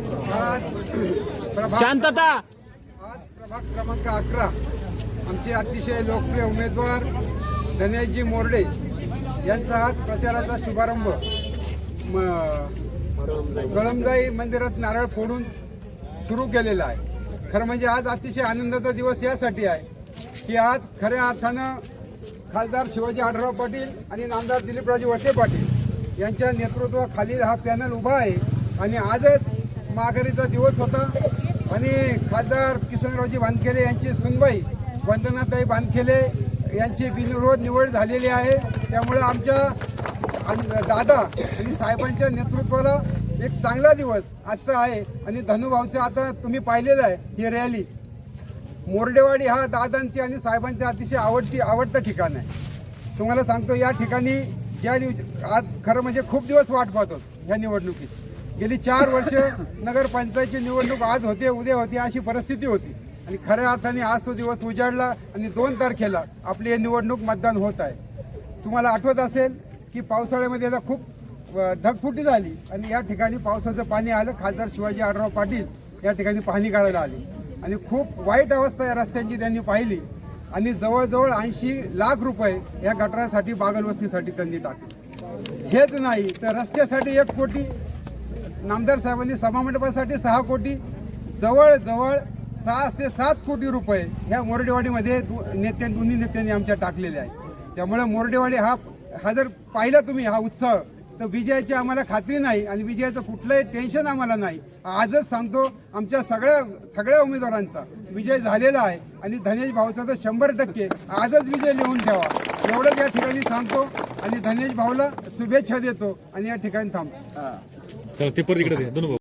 आज शांतता. आज प्रभाग क्रमांक अकरा. आमचे अतिशय लोकप्रिय उमेदवार धनेशजी मोरडे यांचा आज प्रचाराचा शुभारंभ. म- कळमजाई मंदिरात नारळ फोडून सुरू केलेला आहे. खरं म्हणजे आज अतिशय आनंदाचा दिवस यासाठी आहे की आज खऱ्या अर्थानं खासदार शिवाजी आढराव पाटील आणि नामदार दिलीपराजे वळसे पाटील यांच्या नेतृत्वाखालील हा पॅनल उभा आहे आणि आजच माघारीचा दिवस होता आणि खासदार किसनरावजी बांधखेले यांची सुनबाई वंदनाताई बांधखेले यांची बिनविरोध निवड झालेली आहे. त्यामुळे आमच्या आणि दादा आणि साहेबांच्या नेतृत्वाला एक चांगला दिवस आजचा आहे आणि धनुभावचं आता तुम्ही पाहिलेलं आहे ही रॅली. मोरडेवाडी हा दादांची आणि साहेबांची अतिशय आवडती आवडतं ठिकाण आहे. तुम्हाला सांगतो या ठिकाणी ज्या दिवशी आज खरं म्हणजे खूप दिवस वाट पाहतो ह्या निवडणुकीत. गेली चार वर्ष नगरपंचायतची निवडणूक आज होते उद्या होती अशी परिस्थिती होती. आणि खऱ्या अर्थाने आज तो दिवस उजाडला आणि दोन तारखेला आपली ही निवडणूक मतदान होत आहे. तुम्हाला आठवत असेल की पावसाळ्यामध्ये आता खूप ढगफुटी झाली आणि या ठिकाणी पावसाचं पाणी आलं. खासदार शिवाजी आढराव पाटील या ठिकाणी पाहणी करायला आली. आणि खूप वाईट अवस्था या रस्त्यांची त्यांनी पाहिली. आणि जवळजवळ ऐंशी लाख रुपये या गटारासाठी बागलवस्तीसाठी त्यांनी टाकले. हेच नाही तर रस्त्यासाठी एक कोटी नामदार साहेबांनी सभामंडपासाठी सहा कोटी जवळजवळ सहा ते सात कोटी रुपये ह्या मोरडेवाडीमध्ये दु- नेत्या दोन्ही नेत्यांनी आमच्या टाकलेले आहे त्यामुळे मोरडेवाडी हा हा जर पाहिला तुम्ही हा उत्सव तर विजयाची आम्हाला खात्री नाही आणि विजयाचं कुठलंही टेन्शन आम्हाला नाही. आजच सांगतो आमच्या सगळ्या सगळ्या उमेदवारांचा विजय झालेला आहे आणि धनेश भाऊचा तर शंभर टक्के. आजच विजय लिहून ठेवा. एवढंच या ठिकाणी सांगतो आणि धनेश भाऊला शुभेच्छा देतो आणि या ठिकाणी थांबतो.